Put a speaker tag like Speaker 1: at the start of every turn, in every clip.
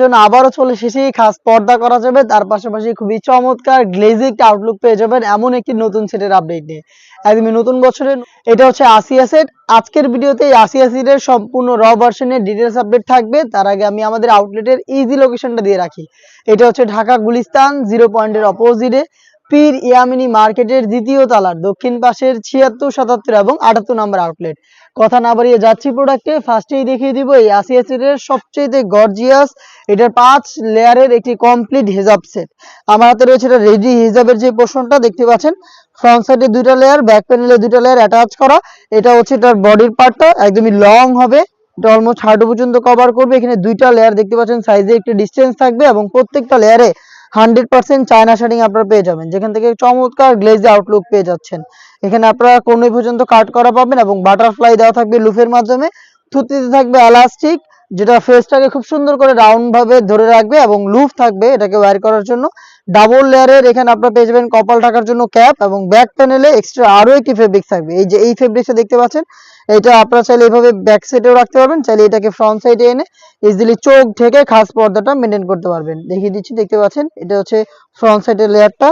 Speaker 1: জন্য আবারও চলে এসেছি। খাস পর্দা করা যাবে, তার পাশাপাশি খুবই চমৎকার গ্লেজিক আউটলুক পেয়ে যাবেন এমন একটি নতুন সেটের আপডেট নিয়ে। একদমই নতুন বছরের, এটা হচ্ছে আসিয়া সেট আজকের ভিডিওতে আসিয়া সেটের সম্পূর্ণ র ভার্সনের ডিটেলস আপডেট থাকবে। তার আগে আমি আমাদের আউটলেটের ইজি লোকেশনটা দিয়ে রাখি। এটা হচ্ছে ঢাকা গুলিস্তান জিরো পয়েন্টের অপোজিটে পীর ইয়ামিনী মার্কেটের দ্বিতীয় তালার দক্ষিণ পাশের ছিয়াত্তর, সাতাত্তর এবং আটাত্তর নম্বর আউটলেট। কথা না বাড়িয়ে যাচ্ছি প্রোডাক্টে ফার্স্টেই দেখিয়ে দিব এই আসিয়া সেটের সবচেয়ে গর্জিয়াস এটার পাঁচ লেয়ারের একটি কমপ্লিট হিজাব সেট আমার হাতে রয়েছে এটা রেডি হিজাবের যে পোর্শনটা দেখতে পাচ্ছেন? ফ্রন্ট সাইডে দুইটা লেয়ার ব্যাক প্যানেলে দুইটা লেয়ার অ্যাটাচ করা। এটা হচ্ছে এটার বডির পার্টটা একদমই লং হবে। এটা অলমোস্ট হাঁটু পর্যন্ত কভার করবে। এখানে দুইটা লেয়ার দেখতে পাচ্ছেন সাইজে একটি ডিস্টেন্স থাকবে এবং প্রত্যেকটা লেয়ারে হান্ড্রেড পার্সেন্ট চায়না শেডিং আপনারা পেয়ে যাবেন। যেখান থেকে চমৎকার গ্লেজ আউটলুক পেয়ে যাচ্ছেন। এখানে আপনারা কোনো পর্যন্ত কাট করা পাবেন এবং বাটারফ্লাই দেওয়া থাকবে লুফের মাধ্যমে। থুতিতে থাকবে এলাস্টিক যেটা ফেসটাকে খুব সুন্দর করে রাউন্ড ভাবে ধরে রাখবে এবং লুফ থাকবে এটাকে ওয়্যার করার জন্য। ডাবল লেয়ারের এখানে আপনারা পেয়ে যাবেন কপাল ঢাকার জন্য ক্যাপ এবং ব্যাক প্যানেলে এক্সট্রা আরও একটি ফেব্রিক থাকবে। এই যে এই ফেব্রিক্সটা দেখতে পাচ্ছেন, এটা আপনারা চাইলে এইভাবে ব্যাক সাইডেও রাখতে পারবেন, চাইলে এটাকে ফ্রন্ট সাইডে এনে ইজিলি চোখ ঢেকে খাস পর্দাটা মেনটেন করতে পারবেন। দেখিয়ে দিচ্ছি, দেখতে পাচ্ছেন, এটা হচ্ছে ফ্রন্ট সাইডের লেয়ারটা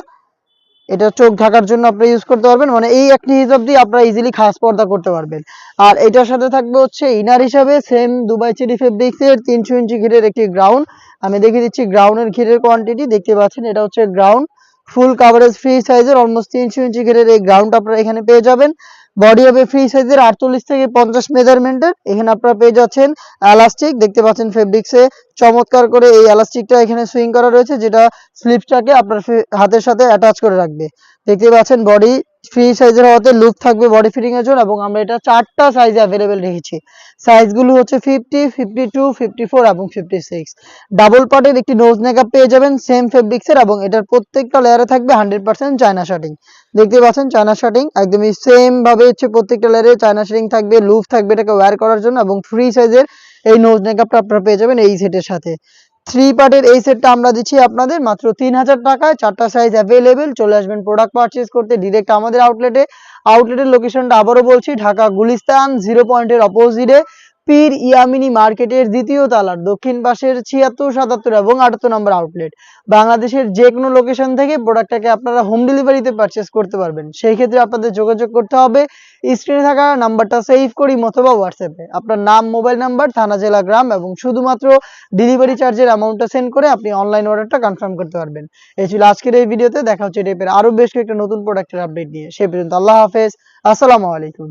Speaker 1: এটা চোখ ঢাকার জন্য আপনি ইউজ করতে পারবেন। মানে এই একটি হিসাব দিয়ে আপনারা ইজিলি খাস পর্দা করতে পারবেন। আর এটার সাথে থাকবে হচ্ছে ইনার হিসাবে সেম দুবাই চেরি ফেব্রিক্সের তিনশো ইঞ্চি ঘিরের একটি গ্রাউন্ড আমি দেখে দিচ্ছি গ্রাউন্ডের ঘিরের কোয়ান্টিটি দেখতে পাচ্ছেন এটা হচ্ছে গ্রাউন্ড ফুল কাভারেজ ফ্রি সাইজের অলমোস্ট তিনশো ইঞ্চি ঘিরের এই গ্রাউন্ড আপনারা এখানে পেয়ে যাবেন। বডি হবে ফ্রি সাইজের আটচল্লিশ থেকে পঞ্চাশ মেজারমেন্টের এখানে আপনারা পেয়ে যাচ্ছেন এলাস্টিক দেখতে পাচ্ছেন ফেব্রিক্সে চমৎকার করে এই এলাস্টিকটা এখানে সুইং করা রয়েছে, যেটা স্লিপসটাকে আপনার হাতের সাথে অ্যাটাচ করে রাখবে। দেখতে পাচ্ছেন বডি ফ্রি সাইজের হওয়াতে লুক থাকবে বডি ফিটিং এর জন্য এবং আমরা এটা চারটা সাইজে অ্যাভেলেবেল রেখেছি। সাইজগুলো হচ্ছে fifty fifty two fifty four এবং ফিফটি সিক্স ডাবল পার্টের একটি নোজ মেকআপ পেয়ে যাবেন সেম ফেব্রিক্সের এবং এটার প্রত্যেকটা লেয়ারে থাকবে হান্ড্রেড পার্সেন্ট চায়না শার্টিং দেখতে পাচ্ছেন চায়না শার্টিং একদমই সেম ভাবে হচ্ছে প্রত্যেকটা লেয়ারে চায়না শার্টিং থাকবে লুফ থাকবে এটাকে ওয়্যার করার জন্য এবং ফ্রি সাইজের এই নোজ মেকআপটা আপনারা পেয়ে যাবেন এই সেটের সাথে। থ্রি পার্টের এই সেটটা আমরা দিচ্ছি আপনাদের মাত্র তিন হাজার টাকায়। চারটা সাইজ অ্যাভেলেবেল চলে আসবেন প্রোডাক্ট পারচেস করতে ডিরেক্ট আমাদের আউটলেটে আউটলেটের লোকেশনটা আবারও বলছি, ঢাকা গুলিস্তান জিরো পয়েন্টের অপোজিটে পীর ইয়ামিনী মার্কেটের দ্বিতীয় তালার দক্ষিণ পাশের ছিয়াত্তর, সাতাত্তর এবং আটাত্তর নম্বর আউটলেট। বাংলাদেশের যে কোনো লোকেশন থেকে প্রোডাক্টটাকে আপনারা হোম ডেলিভারিতে পারচেস করতে পারবেন। সেই ক্ষেত্রে আপনাদের যোগাযোগ করতে হবে স্ক্রিনে থাকা নাম্বারটা সেভ করি অথবা হোয়াটসঅ্যাপে আপনার নাম মোবাইল নাম্বার থানা, জেলা, গ্রাম এবং শুধুমাত্র ডেলিভারি চার্জের অ্যামাউন্টটা সেন্ড করে আপনি অনলাইন অর্ডারটা কনফার্ম করতে পারবেন। এই ছিল আজকের এই ভিডিওতে দেখা হচ্ছে টাইপের আরও বেশ কয়েকটা নতুন প্রোডাক্টের আপডেট নিয়ে। সে পর্যন্ত আল্লাহ হাফেজ। আসসালামু আলাইকুম।